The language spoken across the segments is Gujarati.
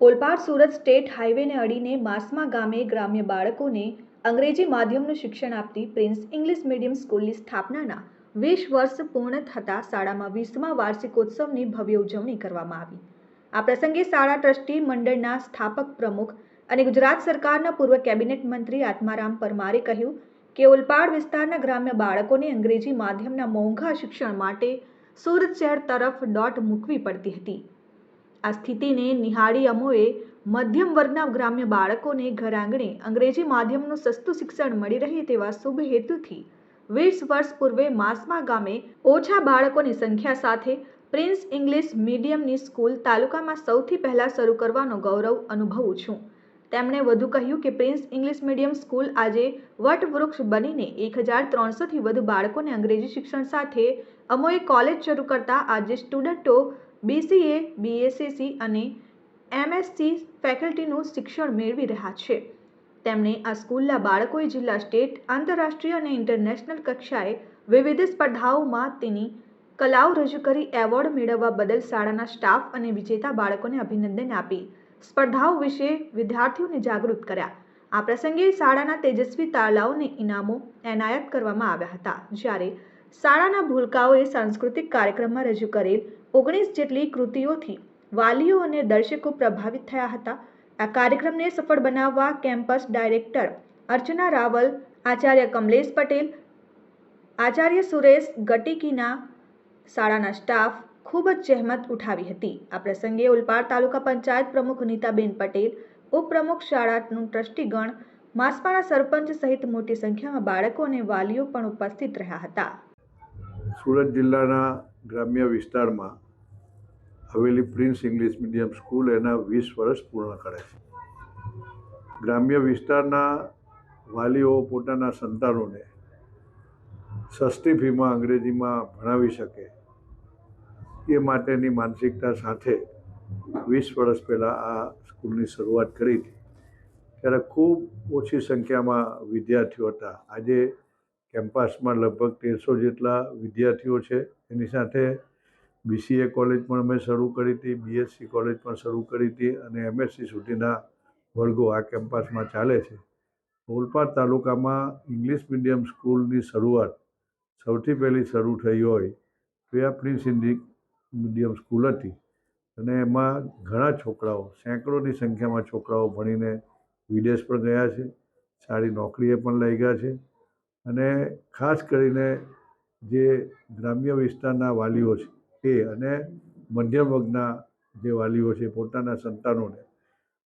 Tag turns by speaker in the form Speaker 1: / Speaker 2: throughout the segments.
Speaker 1: ઓલપાડ સુરત સ્ટેટ હાઈવેને અડીને માસમા ગામે ગ્રામ્ય બાળકોને અંગ્રેજી માધ્યમનું શિક્ષણ આપતી પ્રિન્સ ઇંગ્લિશ મીડિયમ સ્કૂલની સ્થાપનાના વીસ વર્ષ પૂર્ણ થતાં શાળામાં વીસમા વાર્ષિકોત્સવની ભવ્ય ઉજવણી કરવામાં આવી. આ પ્રસંગે શાળા ટ્રસ્ટી મંડળના સ્થાપક પ્રમુખ અને ગુજરાત સરકારના પૂર્વ કેબિનેટ મંત્રી આત્મારામ પરમારે કહ્યું કે ઓલપાડ વિસ્તારના ગ્રામ્ય બાળકોને અંગ્રેજી માધ્યમના મોંઘા શિક્ષણ માટે સુરત શહેર તરફ દોટ મૂકવી પડતી હતી. આ સ્થિતિને નિહાળી અમોએ મધ્યમ વર્ગના ગ્રામ્ય બાળકોને ઘર આંગણે અંગ્રેજી માધ્યમનું સસ્તું શિક્ષણ મળી રહે તેવા શુભ હેતુથી વીસ વર્ષ પૂર્વે માસમા ગામે ઓછા બાળકોની સંખ્યા સાથે પ્રિન્સ ઇંગ્લિશ મીડિયમની સ્કૂલ તાલુકામાં સૌથી પહેલાં શરૂ કરવાનો ગૌરવ અનુભવું છું. તેમણે વધુ કહ્યું કે પ્રિન્સ ઇંગ્લિશ મીડિયમ સ્કૂલ આજે વટવૃક્ષ બનીને એક હજાર ત્રણસોથી વધુ બાળકોને અંગ્રેજી શિક્ષણ સાથે અમોએ કોલેજ શરૂ કરતા આજે સ્ટુડન્ટો બીસીએ, બીએસસીસી અને એમએસસી ફેકલ્ટીનું શિક્ષણ મેળવી રહ્યા છે. તેમણે આ સ્કૂલના બાળકોએ જિલ્લા સ્ટેટ, આંતરરાષ્ટ્રીય અને ઇન્ટરનેશનલ કક્ષાએ વિવિધ સ્પર્ધાઓમાં તેની કલાઓ રજૂ કરી એવોર્ડ મેળવવા બદલ શાળાના સ્ટાફ અને વિજેતા બાળકોને અભિનંદન આપી. સ્પર્ધાઓ વિશે વિદ્યાર્થીઓને જાગૃત કર્યા. આ પ્રસંગે શાળાના તેજસ્વી તાળાઓને ઇનામો એનાયત કરવામાં આવ્યા હતા. જ્યારે શાળાના ભૂલકાઓએ સાંસ્કૃતિક કાર્યક્રમમાં રજૂ કરેલ ઓગણીસ જેટલી કૃતિઓથી વાલીઓ અને દર્શકો પ્રભાવિત થયા હતા. આ કાર્યક્રમને સફળ બનાવવા કેમ્પસ ડાયરેક્ટર અર્ચના રાવલ, આચાર્ય કમલેશ પટેલ, આચાર્ય સુરેશ ગટિકીના શાળાના સ્ટાફ ખૂબ જ જહેમત ઉઠાવી હતી. આ પ્રસંગે ઉલપાડ તાલુકા પંચાયત પ્રમુખ નીતાબેન પટેલ, ઉપપ્રમુખ શાળાનું ટ્રસ્ટીગણ, માસપાના સરપંચ સહિત મોટી સંખ્યામાં બાળકો અને વાલીઓ પણ ઉપસ્થિત રહ્યા હતા.
Speaker 2: સુરત જિલ્લાના ગ્રામ્ય વિસ્તારમાં આવેલી પ્રિન્સ ઇંગ્લિશ મીડિયમ સ્કૂલ એના વીસ વર્ષ પૂર્ણ કરે છે. ગ્રામ્ય વિસ્તારના વાલીઓ પોતાના સંતાનોને સસ્તી ફીમાં અંગ્રેજીમાં ભણાવી શકે એ માટેની માનસિકતા સાથે વીસ વર્ષ પહેલાં આ સ્કૂલની શરૂઆત કરી હતી. ત્યારે ખૂબ ઓછી સંખ્યામાં વિદ્યાર્થીઓ હતા. આજે કેમ્પસમાં લગભગ તેરસો જેટલા વિદ્યાર્થીઓ છે. એની સાથે બીસીએ કોલેજ પણ અમે શરૂ કરી હતી બીએસસી કોલેજ પણ શરૂ કરી હતી અને એમએસસી સુધીના વર્ગો આ કેમ્પસમાં ચાલે છે. ઓલપાડ તાલુકામાં ઇંગ્લિશ મીડિયમ સ્કૂલની શરૂઆત સૌથી પહેલી શરૂ થઈ હોય તો એ આ પ્રિન્સ ઇન્ડિક મીડિયમ સ્કૂલ હતી અને એમાં ઘણા છોકરાઓ, સેંકડોની સંખ્યામાં છોકરાઓ ભણીને વિદેશ પણ ગયા છે, સારી નોકરીએ પણ લઈ ગયા છે અને ખાસ કરીને જે ગ્રામ્ય વિસ્તારના વાલીઓ છે એ અને મધ્યમ વર્ગના જે વાલીઓ છે પોતાના સંતાનોને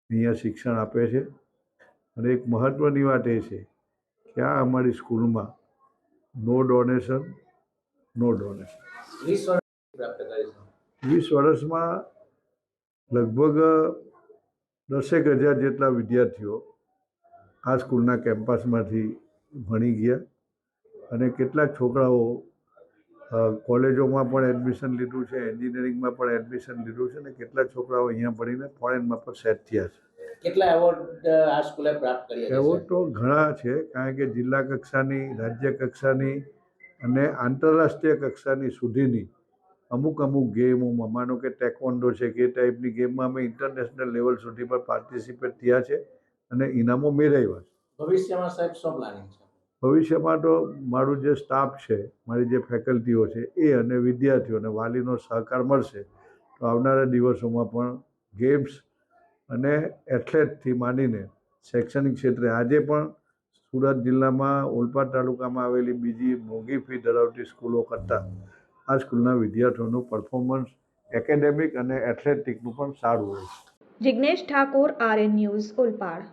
Speaker 2: અહીંયા શિક્ષણ આપે છે. અને એક મહત્ત્વની વાત એ છે કે આ અમારી સ્કૂલમાં નો ડોનેશન નો ડોનેશન.
Speaker 3: વીસ
Speaker 2: વર્ષમાં લગભગ દસેક હજાર જેટલા વિદ્યાર્થીઓ આ સ્કૂલના કેમ્પસમાંથી ભણી ગયા. અને કેટલાક છોકરાઓ કોલેજોમાં પણ એડમિશન લીધું છે એન્જિનિયરિંગમાં પણ એડમિશન લીધું છે અને કેટલાક છોકરાઓ અહીંયા ભણીને ફોરેનમાં પણ સેટ થયા છે.
Speaker 3: કેટલા એવોર્ડ આ સ્કૂલે પ્રાપ્ત કર્યા
Speaker 2: એવોર્ડ તો ઘણા છે કારણ કે જિલ્લા કક્ષાની રાજ્ય કક્ષાની અને આંતરરાષ્ટ્રીય કક્ષાની સુધીની અમુક અમુક ગેમોમાં માનો કે ટેકવોન્ડો છે કે ટાઈપની ગેમમાં અમે ઇન્ટરનેશનલ લેવલ સુધી પણ પાર્ટિસિપેટ થયા છે અને ઇનામો મેળવ્યા છે.
Speaker 3: ભવિષ્યમાં સાહેબ શું પ્લાનિંગ છે?
Speaker 2: ભવિષ્યમાં તો મારું જે સ્ટાફ છે, મારી જે ફેકલ્ટીઓ છે, એ અને વિદ્યાર્થીઓને વાલીનો સહકાર મળશે, તો આવનારા દિવસોમાં પણ ગેમ્સ અને એથ્લેટથી માંડીને શૈક્ષણિક ક્ષેત્રે આજે પણ સુરત જિલ્લામાં ઓલપાડ તાલુકામાં આવેલી બીજી મોંઘી ફી ધરાવતી સ્કૂલો કરતાં આ સ્કૂલના વિદ્યાર્થીઓનું પરફોર્મન્સ એકેડેમિક અને એથ્લેટિકનું પણ સારું હોય
Speaker 1: જિજ્ઞેશ ઠાકોર આરએન ન્યૂઝ ઓલપાડ.